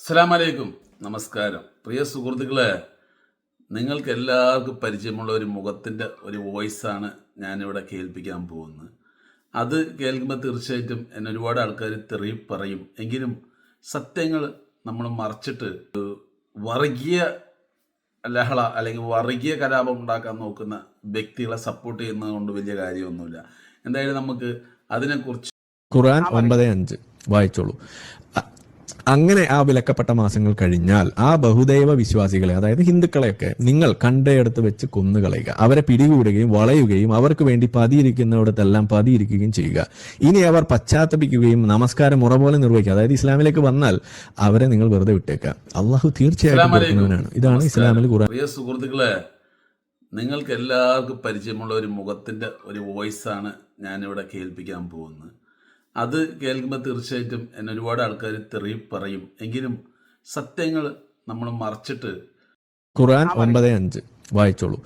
അസ്സലാമു അലൈക്കും നമസ്കാരം. പ്രിയ സുഹൃത്തുക്കളെ നിങ്ങൾക്ക് എല്ലാവർക്കും പരിചയമുള്ള ഒരു മുഖത്തിന്റെ ഒരു വോയിസാണ് ഞാനിവിടെ കേൾപ്പിക്കാൻ പോകുന്നത്. അത് കേൾക്കുമ്പോൾ തീർച്ചയായിട്ടും എന്നെ ഒരുപാട് ആൾക്കാർ തെറി പറയും എങ്കിലും സത്യങ്ങൾ നമ്മൾ മറച്ചിട്ട് വർഗീയ ലഹള അല്ലെങ്കിൽ വർഗീയ കലാപം ഉണ്ടാക്കാൻ നോക്കുന്ന വ്യക്തികളെ സപ്പോർട്ട് ചെയ്യുന്നത് കൊണ്ട് വലിയ കാര്യമൊന്നുമില്ല. എന്തായാലും നമുക്ക് അതിനെക്കുറിച്ച് ഖുർആൻ ഒമ്പത് അഞ്ച് വായിച്ചോളൂ. അങ്ങനെ ആ വിലക്കപ്പെട്ട മാസങ്ങൾ കഴിഞ്ഞാൽ ആ ബഹുദൈവ വിശ്വാസികളെ അതായത് ഹിന്ദുക്കളെയൊക്കെ നിങ്ങൾ കണ്ടയെടുത്ത് വെച്ച് കൊന്നുകളയുക. അവരെ പിടികൂടുകയും വളയുകയും അവർക്ക് വേണ്ടി പതിയിരിക്കുന്നിടത്തെല്ലാം പതിയിരിക്കുകയും ചെയ്യുക. ഇനി അവർ പശ്ചാത്തപിക്കുകയും നമസ്കാരം ഉറപോലെ പോലെ നിർവഹിക്കുക. അതായത് ഇസ്ലാമിലേക്ക് വന്നാൽ അവരെ നിങ്ങൾ വെറുതെ വിട്ടേക്കുക. അള്ളാഹു തീർച്ചയായിട്ടും ഇതാണ് ഇസ്ലാമിൽ സുഹൃത്തുക്കളെ നിങ്ങൾക്ക് എല്ലാവർക്കും പരിചയമുള്ള ഒരു മുഖത്തിന്റെ ഒരു വോയിസാണ് ഞാനിവിടെ കേൾപ്പിക്കാൻ പോകുന്നത്. അത് കേൾക്കുമ്പോൾ തീർച്ചയായിട്ടും എന്നെ ഒരുപാട് ആൾക്കാർ തെറി പറയും. എങ്കിലും സത്യങ്ങൾ നമ്മൾ മറച്ചിട്ട് ഖുർആൻ ഒമ്പത് അഞ്ച് വായിച്ചോളൂ.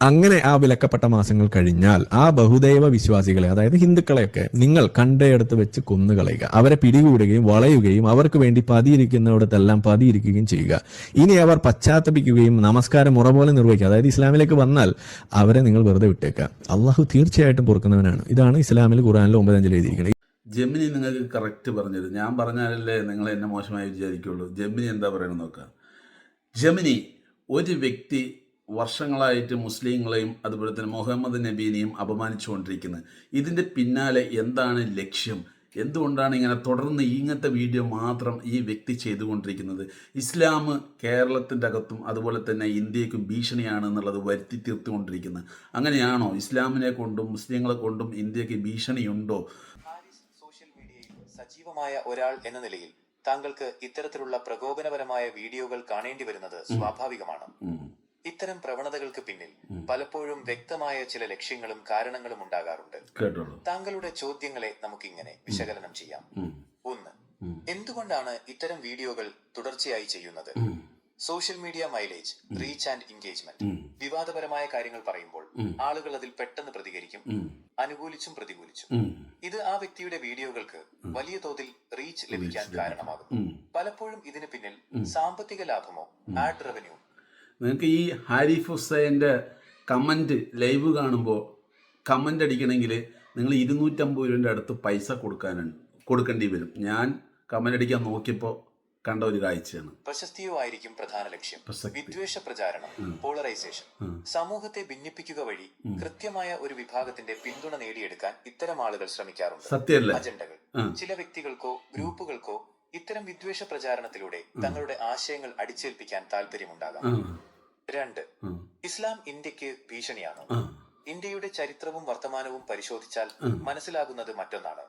അങ്ങനെ ആ വിലക്കപ്പെട്ട മാസങ്ങൾ കഴിഞ്ഞാൽ ആ ബഹുദൈവ വിശ്വാസികളെ അതായത് ഹിന്ദുക്കളെയൊക്കെ നിങ്ങൾ കണ്ടയെടുത്ത് വെച്ച് കൊന്നുകളയുക. അവരെ പിടികൂടുകയും വളയുകയും അവർക്ക് വേണ്ടി പതിയിരിക്കുന്നിടത്തെല്ലാം പതിയിരിക്കുകയും ചെയ്യുക. ഇനി അവർ പശ്ചാത്തപിക്കുകയും നമസ്കാരം മുറ പോലെ നിർവഹിക്കുക. അതായത് ഇസ്ലാമിലേക്ക് വന്നാൽ അവരെ നിങ്ങൾ വെറുതെ വിട്ടേക്കുക. അള്ളാഹു തീർച്ചയായിട്ടും പൊറുക്കുന്നവനാണ്. ഇതാണ് ഇസ്ലാമിൽ ഖുർആനിൽ ഒമ്പതഞ്ചിൽ എഴുതിയിരിക്കുന്നത്. ജെമിനി നിങ്ങൾക്ക് കറക്റ്റ് പറഞ്ഞത് ഞാൻ പറഞ്ഞാലല്ലേ നിങ്ങൾ എന്നെ മോശമായി വിചാരിക്കുള്ളൂ. ജെമിനി എന്താ പറയുന്നത് നോക്കാം. ജെമിനി ഒരു വ്യക്തി വർഷങ്ങളായിട്ട് മുസ്ലിങ്ങളെയും അതുപോലെ തന്നെ മുഹമ്മദ് നബീനെയും അപമാനിച്ചുകൊണ്ടിരിക്കുന്നത് ഇതിന്റെ പിന്നാലെ എന്താണ് ലക്ഷ്യം? എന്തുകൊണ്ടാണ് ഇങ്ങനെ തുടർന്ന് ഇങ്ങനത്തെ വീഡിയോ മാത്രം ഈ വ്യക്തി ചെയ്തുകൊണ്ടിരിക്കുന്നത്? ഇസ്ലാം കേരളത്തിന്റെ അകത്തും അതുപോലെ തന്നെ ഇന്ത്യക്കും ഭീഷണിയാണ് എന്നുള്ളത് വരുത്തി തീർത്തുകൊണ്ടിരിക്കുന്നത് അങ്ങനെയാണോ ഇസ്ലാമിനെ കൊണ്ടും മുസ്ലിങ്ങളെ കൊണ്ടും ഇന്ത്യയ്ക്ക് ഭീഷണിയുണ്ടോ? സോഷ്യൽ മീഡിയയിൽ സജീവമായ ഒരാൾ എന്ന നിലയിൽ താങ്കൾക്ക് ഇത്തരത്തിലുള്ള പ്രകോപനപരമായ വീഡിയോകൾ കാണേണ്ടി വരുന്നത് സ്വാഭാവികമാണ്. ഇത്തരം പ്രവണതകൾക്ക് പിന്നിൽ പലപ്പോഴും വ്യക്തമായ ചില ലക്ഷ്യങ്ങളും കാരണങ്ങളും ഉണ്ടാകാറുണ്ട്. താങ്കളുടെ ചോദ്യങ്ങളെ നമുക്കിങ്ങനെ വിശകലനം ചെയ്യാം. ഒന്ന് എന്തുകൊണ്ടാണ് ഇത്തരം വീഡിയോകൾ തുടർച്ചയായി ചെയ്യുന്നത്? Social media mileage reach and engagement വിവാദപരമായ കാര്യങ്ങൾ പറയുമ്പോൾ ആളുകൾ അതിൽ പെട്ടെന്ന് പ്രതികരിക്കും അനുകൂലിച്ചും പ്രതികൂലിച്ചും. ഇത് ആ വ്യക്തിയുടെ വീഡിയോകൾക്ക് വലിയ തോതിൽ റീച്ച് ലഭിക്കാൻ കാരണമാകും പലപ്പോഴും ഇതിന് പിന്നിൽ സാമ്പത്തിക ലാഭമോ ആഡ് റവന്യൂ നിങ്ങൾക്ക് ഈ ഹാരിഫ് ഹുസൈന്റെ കമന്റ് ലൈവ് കാണുമ്പോൾ കമന്റ് അടിക്കണമെങ്കിൽ നിങ്ങൾ ഇരുന്നൂറ്റമ്പത് രൂപന്റെ അടുത്ത് പൈസ കൊടുക്കാനുണ്ട് കൊടുക്കേണ്ടി വരും. ഞാൻ കമന്റ് അടിക്കാൻ നോക്കിയപ്പോൾ കണ്ട ഒരു കാഴ്ചയാണ്. പ്രശസ്തിയോ ആയിരിക്കും പ്രധാന ലക്ഷ്യം. വിദ്വേഷ പ്രചാരണം പോളറൈസേഷൻ സമൂഹത്തെ ഭിന്നിപ്പിക്കുക വഴി കൃത്യമായ ഒരു വിഭാഗത്തിന്റെ പിന്തുണ നേടിയെടുക്കാൻ ഇത്തരം ആളുകൾ ശ്രമിക്കാറുണ്ട്. അജണ്ടകൾ. ചില വ്യക്തികൾക്കോ ഗ്രൂപ്പുകൾക്കോ ഇത്തരം വിദ്വേഷ പ്രചാരണത്തിലൂടെ തങ്ങളുടെ ആശയങ്ങൾ അടിച്ചേൽപ്പിക്കാൻ താല്പര്യമുണ്ടാകാം. രണ്ട്. ഇസ്ലാം ഇന്ത്യയ്ക്ക് ഭീഷണിയാണ്. ഇന്ത്യയുടെ ചരിത്രവും വർത്തമാനവും പരിശോധിച്ചാൽ മനസ്സിലാകുന്നത് മറ്റൊന്നാണ്.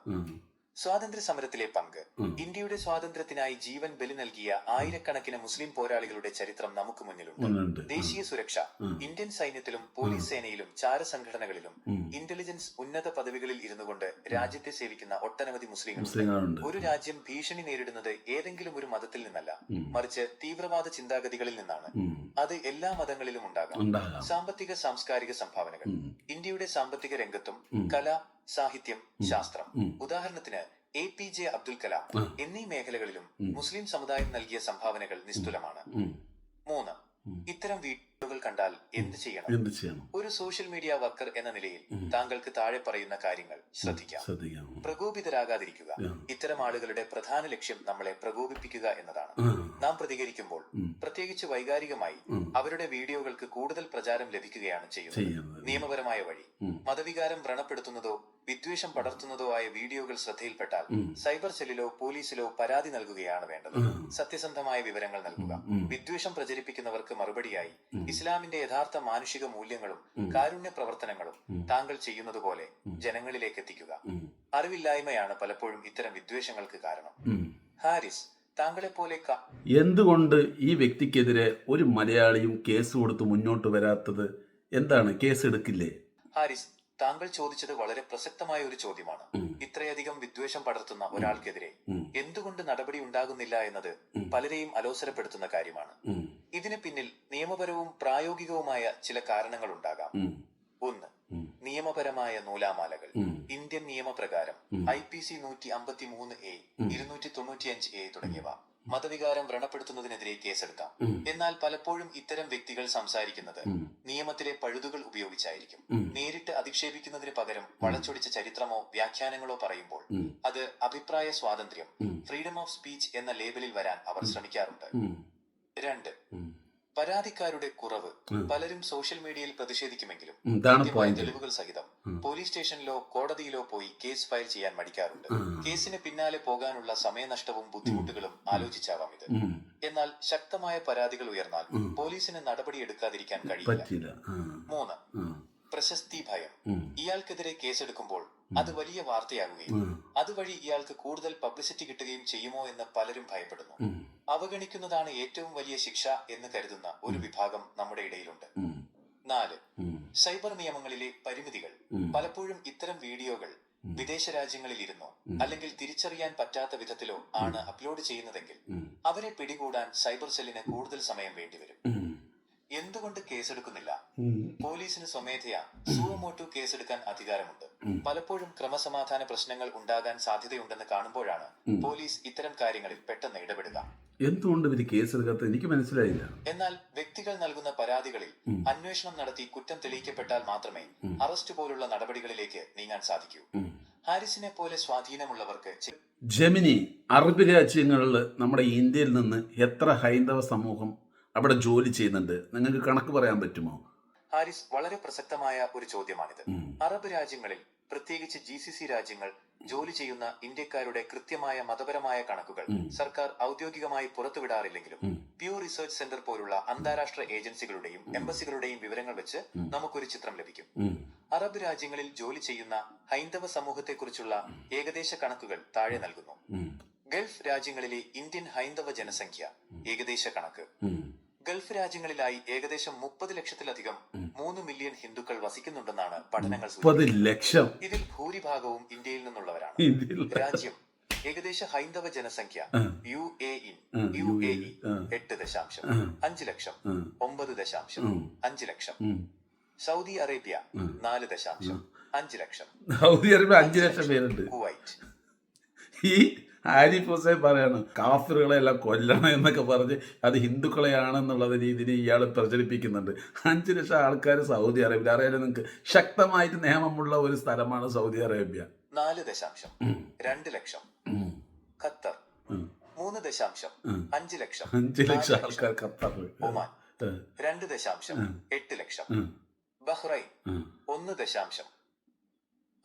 സ്വാതന്ത്ര്യ സമരത്തിലെ പങ്ക്. ഇന്ത്യയുടെ സ്വാതന്ത്ര്യത്തിനായി ജീവൻ ബലി നൽകിയ ആയിരക്കണക്കിന് മുസ്ലിം പോരാളികളുടെ ചരിത്രം നമുക്ക് മുന്നിലുണ്ട്. ദേശീയ സുരക്ഷ ഇന്ത്യൻ സൈന്യത്തിലും പോലീസ് സേനയിലും ചാരസംഘടനകളിലും ഇന്റലിജൻസ് ഉന്നത പദവികളിൽ ഇരുന്നുകൊണ്ട് രാജ്യത്തെ സേവിക്കുന്ന ഒട്ടനവധി മുസ്ലിങ്ങൾ മുസ്ലിങ്ങളുണ്ട്. ഒരു രാജ്യം ഭീഷണി നേരിടുന്നത് ഏതെങ്കിലും ഒരു മതത്തിൽ നിന്നല്ല. മറിച്ച് തീവ്രവാദ ചിന്താഗതികളിൽ നിന്നാണ്. അത് എല്ലാ മതങ്ങളിലും ഉണ്ടാകാം. സാമ്പത്തിക സാംസ്കാരിക സംഭാവനകൾ. ഇന്ത്യയുടെ സാമ്പത്തിക രംഗത്തും കല സാഹിത്യം ശാസ്ത്രം. ഉദാഹരണത്തിന് A P J Abdul Kalam എന്നീ മേഖലകളിലും മുസ്ലിം സമുദായം നൽകിയ സംഭാവനകൾ നിസ്തുലമാണ്. മൂന്ന് ഇത്തരം വീഡിയോകൾ കണ്ടാൽ എന്ത് ചെയ്യണം? ഒരു സോഷ്യൽ മീഡിയ വർക്കർ എന്ന നിലയിൽ താങ്കൾക്ക് താഴെ പറയുന്ന കാര്യങ്ങൾ ശ്രദ്ധിക്കാം. പ്രകോപിതരാകാതിരിക്കുക. ഇത്തരം ആളുകളുടെ പ്രധാന ലക്ഷ്യം നമ്മളെ പ്രകോപിപ്പിക്കുക എന്നതാണ്. നാം പ്രതികരിക്കുമ്പോൾ പ്രത്യേകിച്ച് വൈകാരികമായി അവരുടെ വീഡിയോകൾക്ക് കൂടുതൽ പ്രചാരം ലഭിക്കുകയാണ് ചെയ്യുന്നത്. നിയമപരമായ വഴി. മതവികാരം വ്രണപ്പെടുത്തുന്നതോ വിദ്വേഷം പടർത്തുന്നതോ ആയ വീഡിയോകൾ ശ്രദ്ധയിൽപ്പെട്ടാൽ സൈബർ സെല്ലിലോ പോലീസിലോ പരാതി നൽകുകയാണ് വേണ്ടത്. സത്യസന്ധമായ വിവരങ്ങൾ നൽകുക. വിദ്വേഷം പ്രചരിപ്പിക്കുന്നവർക്ക് മറുപടിയായി ഇസ്ലാമിന്റെ യഥാർത്ഥ മാനുഷിക മൂല്യങ്ങളും കാരുണ്യ പ്രവർത്തനങ്ങളും താങ്കൾ ചെയ്യുന്നതുപോലെ ജനങ്ങളിലേക്ക് എത്തിക്കുക. അറിവില്ലായ്മയാണ് പലപ്പോഴും ഇത്തരം വിദ്വേഷങ്ങൾക്ക് കാരണം. ഹാരിസ് താങ്കളെ പോലെ എന്തുകൊണ്ട് ഈ വ്യക്തിക്കെതിരെ ഒരു മലയാളിയും കേസ് കൊടുത്ത് മുന്നോട്ട് വരാത്തത്? എന്താണ് കേസ് എടുക്കില്ലേ? ഹാരിസ് താങ്കൾ ചോദിച്ചത് വളരെ പ്രസക്തമായ ഒരു ചോദ്യമാണ്. ഇത്രയധികം വിദ്വേഷം പടർത്തുന്ന ഒരാൾക്കെതിരെ എന്തുകൊണ്ട് നടപടി ഉണ്ടാകുന്നില്ല എന്നത് പലരെയും അലോസരപ്പെടുത്തുന്ന കാര്യമാണ്. ഇതിന് പിന്നിൽ നിയമപരവും പ്രായോഗികവുമായ ചില കാരണങ്ങൾ ഉണ്ടാകാം ഒന്ന് നിയമപരമായ നൂലാമാലകൾ. ഇന്ത്യൻ നിയമപ്രകാരം ഐ പി സി നൂറ്റി അമ്പത്തി മൂന്ന് എ ഇരുന്നൂറ്റി തൊണ്ണൂറ്റിയഞ്ച് എ തുടങ്ങിയവ. മതവികാരം വ്രണപ്പെടുത്തുന്നതിനെതിരെ കേസെടുക്കാം. എന്നാൽ പലപ്പോഴും ഇത്തരം വ്യക്തികൾ സംസാരിക്കുന്നത് നിയമത്തിലെ പഴുതുകൾ ഉപയോഗിച്ചായിരിക്കും. നേരിട്ട് അധിക്ഷേപിക്കുന്നതിന് പകരം വളച്ചൊടിച്ച ചരിത്രമോ വ്യാഖ്യാനങ്ങളോ പറയുമ്പോൾ അത് അഭിപ്രായ സ്വാതന്ത്ര്യം ഫ്രീഡം ഓഫ് സ്പീച്ച് എന്ന ലേബലിൽ വരാൻ അവർ ശ്രമിക്കാറുണ്ട്. രണ്ട്. പരാതിക്കാരുടെ കുറവ് പലരും സോഷ്യൽ മീഡിയയിൽ പ്രതിഷേധിക്കുമെങ്കിലും തെളിവുകൾ സഹിതം പോലീസ് സ്റ്റേഷനിലോ കോടതിയിലോ പോയി കേസ് ഫയൽ ചെയ്യാൻ മടിക്കാറുണ്ട്. കേസിന് പിന്നാലെ പോകാനുള്ള സമയനഷ്ടവും ബുദ്ധിമുട്ടുകളും ആലോചിച്ചാവാം ഇത്. എന്നാൽ ശക്തമായ പരാതികൾ ഉയർന്നാൽ. പോലീസിന് നടപടിയെടുക്കാതിരിക്കാൻ കഴിയില്ല. മൂന്ന്. പ്രശസ്തി ഭയം. ഇയാൾക്കെതിരെ കേസെടുക്കുമ്പോൾ അത് വലിയ വാർത്തയാകുകയും. അതുവഴി ഇയാൾക്ക് കൂടുതൽ പബ്ലിസിറ്റി കിട്ടുകയും ചെയ്യുമോ എന്ന് പലരും ഭയപ്പെടുന്നു. അവഗണിക്കുന്നതാണ് ഏറ്റവും വലിയ ശിക്ഷ എന്ന് കരുതുന്ന ഒരു വിഭാഗം നമ്മുടെ ഇടയിലുണ്ട്. നാല് സൈബർ നിയമങ്ങളിലെ പരിമിതികൾ. പലപ്പോഴും ഇത്തരം വീഡിയോകൾ വിദേശ രാജ്യങ്ങളിൽ ഇരുന്നോ അല്ലെങ്കിൽ തിരിച്ചറിയാൻ പറ്റാത്ത വിധത്തിലോ ആണ് അപ്ലോഡ് ചെയ്യുന്നതെങ്കിൽ അവരെ പിടികൂടാൻ സൈബർ സെല്ലിന് കൂടുതൽ സമയം വേണ്ടിവരും. എന്തുകൊണ്ട് കേസെടുക്കുന്നില്ല. പോലീസിന് സ്വമേധയാ സുവമോട്ടു കേസെടുക്കാൻ അധികാരമുണ്ട്. പലപ്പോഴും ക്രമസമാധാന പ്രശ്നങ്ങൾ ഉണ്ടാകാൻ സാധ്യതയുണ്ടെന്ന് കാണുമ്പോഴാണ് പോലീസ് ഇത്തരം കാര്യങ്ങളിൽ പെട്ടെന്ന് ഇടപെടുക. എന്തുകൊണ്ട് ഇവർ കേസെടുക്കാത്ത എനിക്ക് മനസ്സിലായില്ല. എന്നാൽ വ്യക്തികൾ നൽകുന്ന പരാതികളിൽ അന്വേഷണം നടത്തി കുറ്റം തെളിയിക്കപ്പെട്ടാൽ മാത്രമേ അറസ്റ്റ് പോലുള്ള നടപടികളിലേക്ക് നീങ്ങാൻ സാധിക്കൂ. ഹാരിസിനെ പോലെ സ്വാധീനമുള്ളവർക്ക് ജെമിനി അറബ് രാജ്യങ്ങളിൽ നമ്മുടെ ഇന്ത്യയിൽ നിന്ന് എത്ര ഹൈന്ദവ സമൂഹം അവിടെ ജോലി ചെയ്യുന്നുണ്ട്. നിങ്ങൾക്ക് കണക്ക് പറയാൻ പറ്റുമോ? ഹാരിസ് വളരെ പ്രസക്തമായ ഒരു ചോദ്യമാണിത്. അറബ് രാജ്യങ്ങളിൽ പ്രത്യേകിച്ച് ജി സി സി രാജ്യങ്ങൾ ജോലി ചെയ്യുന്ന ഇന്ത്യക്കാരുടെ കൃത്യമായ മതപരമായ കണക്കുകൾ സർക്കാർ ഔദ്യോഗികമായി പുറത്തുവിടാറില്ലെങ്കിലും പ്യൂർ റിസർച്ച് സെന്റർ പോലുള്ള അന്താരാഷ്ട്ര ഏജൻസികളുടെയും എംബസികളുടെയും വിവരങ്ങൾ വെച്ച് നമുക്കൊരു ചിത്രം ലഭിക്കും. അറബ് രാജ്യങ്ങളിൽ ജോലി ചെയ്യുന്ന ഹൈന്ദവ സമൂഹത്തെക്കുറിച്ചുള്ള ഏകദേശ കണക്കുകൾ താഴെ നൽകുന്നു. ഗൾഫ് രാജ്യങ്ങളിലെ ഇന്ത്യൻ ഹൈന്ദവ ജനസംഖ്യ ഏകദേശ കണക്ക്. ഗൾഫ് രാജ്യങ്ങളിലായി ഏകദേശം മുപ്പത് ലക്ഷത്തിലധികം മൂന്ന് മില്യൺ ഹിന്ദുക്കൾ വസിക്കുന്നുണ്ടെന്നാണ് പഠനങ്ങൾ ലക്ഷം. ഇതിൽ ഭൂരിഭാഗവും ഇന്ത്യയിൽ നിന്നുള്ളവരാണ്. രാജ്യം ഏകദേശ ഹൈന്ദവ ജനസംഖ്യ. U A in U A E എട്ട് ദശാംശം. അഞ്ച് ലക്ഷം. ഒമ്പത് ദശാംശം അഞ്ച് ലക്ഷം. സൗദി അറേബ്യ നാല് ദശാംശം അഞ്ച് ലക്ഷം. സൗദി അറേബ്യ അഞ്ച് ലക്ഷം പേരുണ്ട്. കുവൈറ്റ്. ഈ ആരിഫ് ഹുസൈൻ പറയാണ് കാഫിറുകളെ എല്ലാം കൊല്ലണം എന്നൊക്കെ പറഞ്ഞ് അത് ഹിന്ദുക്കളെയാണെന്നുള്ള രീതിയിൽ ഇയാൾ പ്രചരിപ്പിക്കുന്നുണ്ട്. അഞ്ച് ലക്ഷം ആൾക്കാർ സൗദി അറേബ്യ അറിയാലോ നിങ്ങൾക്ക്? ശക്തമായിട്ട് നിയമമുള്ള ഒരു സ്ഥലമാണ് സൗദി അറേബ്യ. നാല് ദശാംശം. രണ്ട് ലക്ഷം. ഖത്തർ. മൂന്ന് ദശാംശം. അഞ്ച് ലക്ഷം. അഞ്ച് ലക്ഷം ആൾക്കാർ ഖത്തർ ഒമാൻ. രണ്ട് ദശാംശം. എട്ട് ലക്ഷം. ബഹ്റൈൻ. ഒന്ന് ദശാംശം.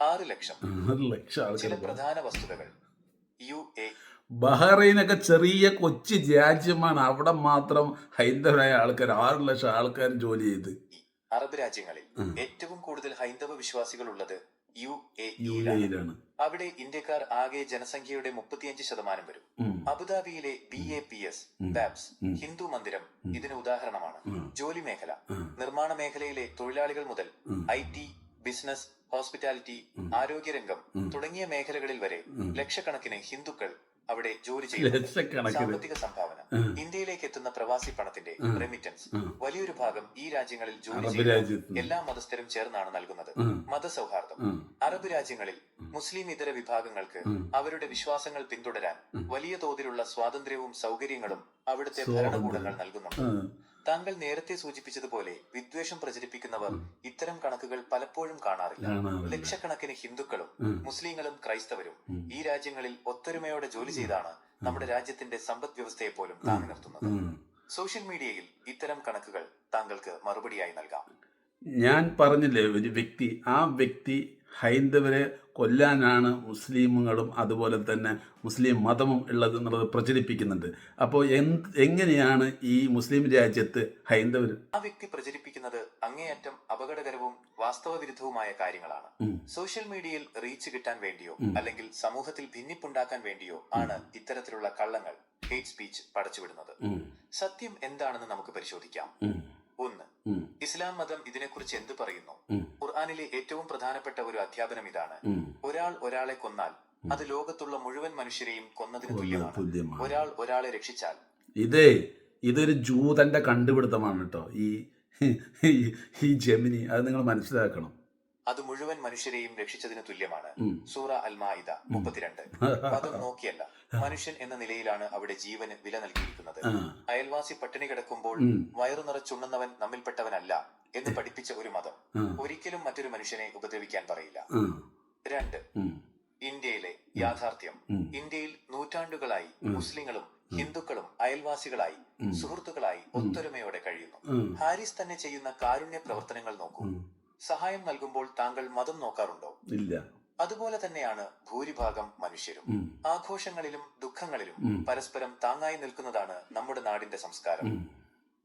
ആറ് ലക്ഷം. ചില പ്രധാന വസ്തുതകൾ. ബഹ്റൈനൊക്കെ ചെറിയ കൊച്ചു രാജ്യമാണ്. അവിടെ മാത്രം ഹൈന്ദവരായ ആൾക്കാർ ആറ് ലക്ഷം ആൾക്കാർ ജോലി ചെയ്ത്. അറബ് രാജ്യങ്ങളിൽ ഏറ്റവും കൂടുതൽ ഹൈന്ദവ വിശ്വാസികൾ ഉള്ളത് യു എ ഇയിലാണ്. അവിടെ ഇന്ത്യക്കാർ ആകെ ജനസംഖ്യയുടെ മുപ്പത്തിയഞ്ച് ശതമാനം വരും. അബുദാബിയിലെ B A P S BAPS Hindu മന്ദിരം ഇതിന് ഉദാഹരണമാണ്. ജോലി മേഖല നിർമ്മാണ മേഖലയിലെ തൊഴിലാളികൾ മുതൽ ഐ ടി ബിസിനസ് ഹോസ്പിറ്റാലിറ്റി ആരോഗ്യരംഗം തുടങ്ങിയ മേഖലകളിൽ വരെ ലക്ഷക്കണക്കിന് ഹിന്ദുക്കൾ അവിടെ ജോലി ചെയ്യുന്നു. സാമ്പത്തിക സംഭാവന. ഇന്ത്യയിലേക്ക് എത്തുന്ന പ്രവാസി പണത്തിന്റെ റെമിറ്റൻസ് വലിയൊരു ഭാഗം ഈ രാജ്യങ്ങളിൽ ജോലി ചെയ്യുന്ന. എല്ലാ മതസ്ഥരും ചേർന്നാണ് നൽകുന്നത്. മതസൗഹാർദ്ദം. അറബ് രാജ്യങ്ങളിൽ മുസ്ലിം ഇതര വിഭാഗങ്ങൾക്ക് അവരുടെ വിശ്വാസങ്ങൾ പിന്തുടരാൻ വലിയ തോതിലുള്ള സ്വാതന്ത്ര്യവും സൗകര്യങ്ങളും അവിടുത്തെ ഭരണകൂടങ്ങൾ നൽകുന്നുണ്ട്. താങ്കൾ നേരത്തെ സൂചിപ്പിച്ചതുപോലെ വിദ്വേഷം പ്രചരിപ്പിക്കുന്നവർ ഇത്തരം കണക്കുകൾ പലപ്പോഴും കാണാറില്ല. ലക്ഷക്കണക്കിന് ഹിന്ദുക്കളും മുസ്ലിങ്ങളും ക്രൈസ്തവരും ഈ രാജ്യങ്ങളിൽ ഒത്തൊരുമയോടെ ജോലി ചെയ്താണ് നമ്മുടെ രാജ്യത്തിന്റെ സമ്പദ് വ്യവസ്ഥയെ പോലും താങ്ങി നിർത്തുന്നത്. സോഷ്യൽ മീഡിയയിൽ ഇത്തരം കണക്കുകൾ താങ്കൾക്ക് മറുപടിയായി നൽകാം. ഞാൻ പറഞ്ഞില്ലേ ഒരു വ്യക്തി ആ വ്യക്തി ഹൈന്ദവരെ കൊല്ലാനാണ് മുസ്ലിമുകളും അതുപോലെ തന്നെ മുസ്ലിം മതവും ഉള്ളത് എന്നുള്ളത് പ്രചരിപ്പിക്കുന്നുണ്ട്. അപ്പോൾ എന്ത് എങ്ങനെയാണ് ഈ മുസ്ലിം രാജ്യത്ത് ഹൈന്ദവർ ആ വ്യക്തി പ്രചരിപ്പിക്കുന്നത് അങ്ങേയറ്റം അപകടകരവും വാസ്തവവിരുദ്ധവുമായ കാര്യങ്ങളാണ്. സോഷ്യൽ മീഡിയയിൽ റീച്ച് കിട്ടാൻ വേണ്ടിയോ അല്ലെങ്കിൽ സമൂഹത്തിൽ ഭിന്നിപ്പുണ്ടാക്കാൻ വേണ്ടിയോ ആണ് ഇത്തരത്തിലുള്ള കള്ളങ്ങൾ ഹേറ്റ് സ്പീച്ച് പടച്ചുവിടുന്നത്. സത്യം എന്താണെന്ന് നമുക്ക് പരിശോധിക്കാം. ഒന്ന് ഇസ്ലാം മതം ഇതിനെക്കുറിച്ച് എന്ത് പറയുന്നു. ഖുർആാനിലെ ഏറ്റവും പ്രധാനപ്പെട്ട ഒരു അധ്യാപനം ഇതാണ്. ഒരാൾ ഒരാളെ കൊന്നാൽ അത് ലോകത്തുള്ള മുഴുവൻ മനുഷ്യരെയും കൊന്നതിന് തുല്യമാണ്. ഒരാൾ ഒരാളെ രക്ഷിച്ചാൽ. ഇതേ ഇതൊരു ജൂതന്റെ കണ്ടുപിടുത്തമാണ് കേട്ടോ. ഈ- ഈ ജെമിനി അത് നിങ്ങൾ മനസ്സിലാക്കണം. അത് മുഴുവൻ മനുഷ്യരെയും രക്ഷിച്ചതിന് തുല്യമാണ്. സൂറ അൽ മാഇദ മുപ്പത്തിരണ്ട്. മതം നോക്കിയല്ല. മനുഷ്യൻ എന്ന നിലയിലാണ് അവിടെ ജീവന് വില നൽകിയിരിക്കുന്നത്. അയൽവാസി പട്ടിണി കിടക്കുമ്പോൾ. വയറു നിറച്ചുണ്ണുന്നവൻ നമ്മിൽപ്പെട്ടവനല്ല എന്ന് പഠിപ്പിച്ച ഒരു മതം. ഒരിക്കലും മറ്റൊരു മനുഷ്യനെ ഉപദ്രവിക്കാൻ പറയില്ല. രണ്ട്. ഇന്ത്യയിലെ യാഥാർത്ഥ്യം. ഇന്ത്യയിൽ നൂറ്റാണ്ടുകളായി മുസ്ലിങ്ങളും ഹിന്ദുക്കളും അയൽവാസികളായി സുഹൃത്തുക്കളായി ഒത്തൊരുമയോടെ കഴിയുന്നു. ഹാരിസ് തന്നെ ചെയ്യുന്ന കാരുണ്യ പ്രവർത്തനങ്ങൾ നോക്കൂ. സഹായം നൽകുമ്പോൾ താങ്കൾ മതം നോക്കാറുണ്ടോ? ഇല്ല. അതുപോലെ തന്നെയാണ് ഭൂരിഭാഗം മനുഷ്യരും. ആഘോഷങ്ങളിലും ദുഃഖങ്ങളിലും പരസ്പരം താങ്ങായി നിൽക്കുന്നതാണ് നമ്മുടെ നാടിന്റെ സംസ്കാരം.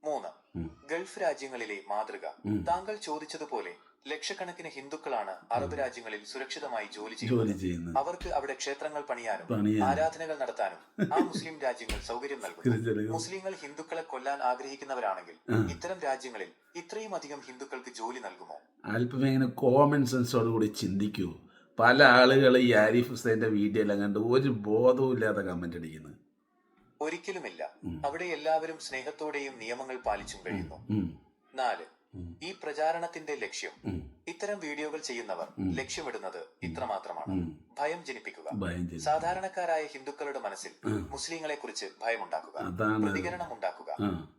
മൂന്ന്. ഗൾഫ് രാജ്യങ്ങളിലെ മാതൃക. താങ്കൾ ചോദിച്ചതുപോലെ ലക്ഷക്കണക്കിന് ഹിന്ദുക്കളാണ് അറബ് രാജ്യങ്ങളിൽ സുരക്ഷിതമായി ജോലി ചെയ്യുന്നത്. അവർക്ക് അവിടെ ക്ഷേത്രങ്ങൾ പണിയാനും. ആരാധനകൾ നടത്താനും ആ മുസ്ലിം രാജ്യങ്ങൾ സൗകര്യം നൽകുന്നു. മുസ്ലിങ്ങൾ ഹിന്ദുക്കളെ കൊല്ലാൻ ആഗ്രഹിക്കുന്നവരാണെങ്കിൽ ഇത്തരം രാജ്യങ്ങളിൽ ഇത്രയും അധികം ഹിന്ദുക്കൾക്ക് ജോലി നൽകുമോ? അല്പം ഇങ്ങനെ കോമൺ സെൻസോട് കൂടി ചിന്തിക്കൂ. പല ആളുകൾ ഈ ആരിഫ് ഹുസൈന്റെ വീഡിയോ എല്ലാം കണ്ട് ഒരു ബോധവും ഇല്ലാതെ കമന്റ് അടിക്കുന്നത് ഒരിക്കലുമില്ല. അവിടെ എല്ലാവരും സ്നേഹത്തോടെയും നിയമങ്ങൾ പാലിച്ചും കഴിയുന്നു. നാല്. ഈ പ്രചാരണത്തിന്റെ ലക്ഷ്യം ഇത്തരം വീഡിയോകൾ ചെയ്യുന്നവർ ലക്ഷ്യമിടുന്നത് ഇത്രമാത്രമാണ്. ഭയം ജനിപ്പിക്കുക. സാധാരണക്കാരായ ഹിന്ദുക്കളുടെ മനസ്സിൽ. മുസ്ലിങ്ങളെ കുറിച്ച് ഭയമുണ്ടാക്കുക. പ്രതികരണം ഉണ്ടാക്കുക.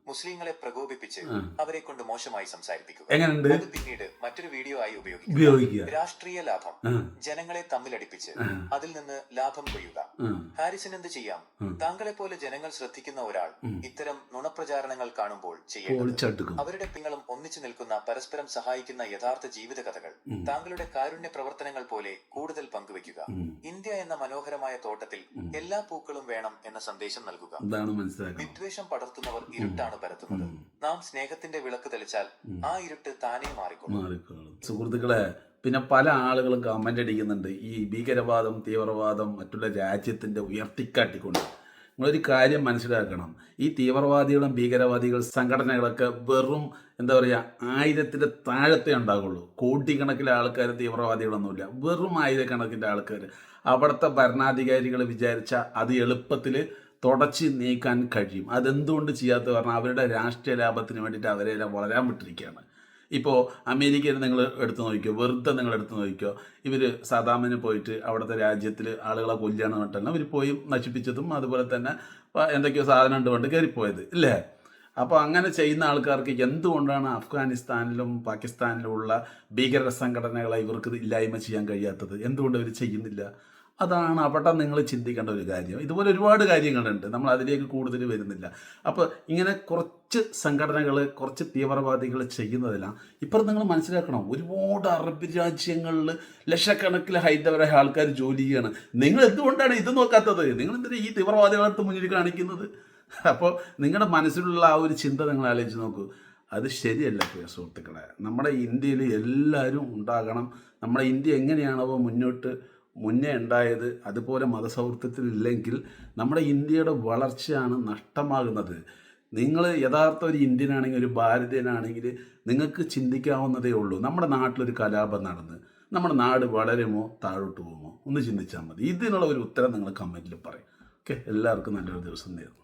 മുസ്ലിങ്ങളെ പ്രകോപിപ്പിച്ച്. അവരെ കൊണ്ട് മോശമായി സംസാരിപ്പിക്കുക. അത് പിന്നീട് മറ്റൊരു വീഡിയോ ആയി ഉപയോഗിക്കുക. രാഷ്ട്രീയ ലാഭം ജനങ്ങളെ തമ്മിലടിപ്പിച്ച് അതിൽ നിന്ന് ലാഭം കൊയ്യുക. ഹാരിസൺ എന്ത് ചെയ്യാം. താങ്കളെ പോലെ ജനങ്ങൾ ശ്രദ്ധിക്കുന്ന ഒരാൾ ഇത്തരം നുണപ്രചാരണങ്ങൾ കാണുമ്പോൾ ചെയ്യേണ്ടത് അവരുടെ പിങ്ങളും ഒന്നിച്ചു നിൽക്കുന്ന പരസ്പരം സഹായിക്കുന്ന യഥാർത്ഥ ജീവിത കഥകൾ താങ്കളുടെ കാരുണ്യ പ്രവർത്തനങ്ങൾ പോലെ കൂടുതൽ പങ്കുവെക്കുക ഇന്ത്യ എന്ന മനോഹരമായ തോട്ടത്തിൽ എല്ലാ പൂക്കളും വേണം എന്ന സന്ദേശം നൽകുക. വിദ്വേഷം പടർത്തുന്നവർ ഇരുട്ടാണ് പരത്തുന്നത്. നാം സ്നേഹത്തിന്റെ വിളക്ക് തെളിച്ചാൽ ആ ഇരുട്ട് താനേ മാറിക്കൊള്ളും. സുഹൃത്തുക്കളെ പിന്നെ പല ആളുകളും കമന്റ് അടിക്കുന്നുണ്ട്. ഈ ഭീകരവാദം തീവ്രവാദം മറ്റുള്ള രാജ്യത്തിന്റെ ഉയർത്തിക്കാട്ടിക്കൊണ്ട്. നിങ്ങളൊരു കാര്യം മനസ്സിലാക്കണം. ഈ തീവ്രവാദികളും ഭീകരവാദികൾ സംഘടനകളൊക്കെ വെറും എന്താ പറയുക ആയിരത്തിന്റെ താഴത്തെ ഉണ്ടാകുള്ളൂ കോടിക്കണക്കിലെ ആൾക്കാർ തീവ്രവാദികളൊന്നുമില്ല. വെറും ആയിരക്കണക്കിന്റെ ആൾക്കാർ അവിടുത്തെ ഭരണാധികാരികൾ വിചാരിച്ച അത് എളുപ്പത്തിൽ തുടച്ച് നീക്കാൻ കഴിയും. അതെന്തുകൊണ്ട് ചെയ്യാത്ത പറഞ്ഞാൽ അവരുടെ രാഷ്ട്രീയ ലാഭത്തിന് വേണ്ടിയിട്ട് അവരെല്ലാം വളരാൻ വിട്ടിരിക്കുകയാണ്. ഇപ്പോൾ അമേരിക്കയിൽ നിങ്ങൾ എടുത്തു നോക്കിയോ വെറുതെ നിങ്ങൾ എടുത്ത് നോക്കിയോ ഇവർ സദാമിന് പോയിട്ട് അവിടുത്തെ രാജ്യത്തിൽ ആളുകളെ കൊല്ലുകയാണ് പറഞ്ഞിട്ടാണ് അവർ പോയി നശിപ്പിച്ചതും അതുപോലെ തന്നെ എന്തൊക്കെയോ സാധനം ഉണ്ട് കൊണ്ട് കയറിപ്പോയത് ഇല്ലേ? അപ്പോൾ അങ്ങനെ ചെയ്യുന്ന ആൾക്കാർക്ക് എന്തുകൊണ്ടാണ് അഫ്ഗാനിസ്ഥാനിലും പാകിസ്ഥാനിലും ഉള്ള ഭീകര സംഘടനകളെ ഇവർക്ക് ഇല്ലായ്മ ചെയ്യാൻ കഴിയാത്തത്? എന്തുകൊണ്ട് ഇവർ ചെയ്യുന്നില്ല? അതാണ് അവിടെ നിങ്ങൾ ചിന്തിക്കേണ്ട ഒരു കാര്യം. ഇതുപോലെ ഒരുപാട് കാര്യങ്ങളുണ്ട്. നമ്മൾ അതിലേക്ക് കൂടുതൽ വരുന്നില്ല. അപ്പോൾ ഇങ്ങനെ കുറച്ച് സംഘടനകൾ കുറച്ച് തീവ്രവാദികൾ ചെയ്യുന്നതെല്ലാം ഇപ്പം നിങ്ങൾ മനസ്സിലാക്കണം? ഒരുപാട് അറബ് രാജ്യങ്ങളിൽ ലക്ഷക്കണക്കിന് ഹൈന്ദവരായ ആൾക്കാർ ജോലി ചെയ്യാണ്. നിങ്ങൾ എന്തുകൊണ്ടാണ് ഇത് നോക്കാത്തത്? നിങ്ങൾ എന്തിനാ ഈ തീവ്രവാദികളടുത്ത് മുന്നിൽ കാണിക്കുന്നത്? അപ്പോൾ നിങ്ങളുടെ മനസ്സിലുള്ള ആ ഒരു ചിന്ത നിങ്ങൾ ആലോചിച്ച് നോക്കൂ. അത് ശരിയല്ല പ്രിയ സുഹൃത്തുക്കളെ. നമ്മുടെ ഇന്ത്യയിൽ എല്ലാവരും ഉണ്ടാകണം. നമ്മുടെ ഇന്ത്യ എങ്ങനെയാണോ മുന്നോട്ട് മുന്നേ ഉണ്ടായത് അതുപോലെ മതസൗഹൃദത്തിലില്ലെങ്കിൽ നമ്മുടെ ഇന്ത്യയുടെ വളർച്ചയാണ് നഷ്ടമാകുന്നത്. നിങ്ങൾ യഥാർത്ഥ ഒരു ഇന്ത്യനാണെങ്കിൽ ഒരു ഭാരതീയനാണെങ്കിൽ നിങ്ങൾക്ക് ചിന്തിക്കാവുന്നതേ ഉള്ളൂ. നമ്മുടെ നാട്ടിലൊരു കലാപം നടന്ന് നമ്മുടെ നാട് വളരുമോ താഴോട്ട് പോകുമോ? ഒന്ന് ചിന്തിച്ചാൽ മതി. ഇതിനുള്ള ഒരു ഉത്തരം നിങ്ങൾ കമന്റിൽ പറയും. ഓക്കെ എല്ലാവർക്കും നല്ലൊരു ദിവസം നേരുന്നു.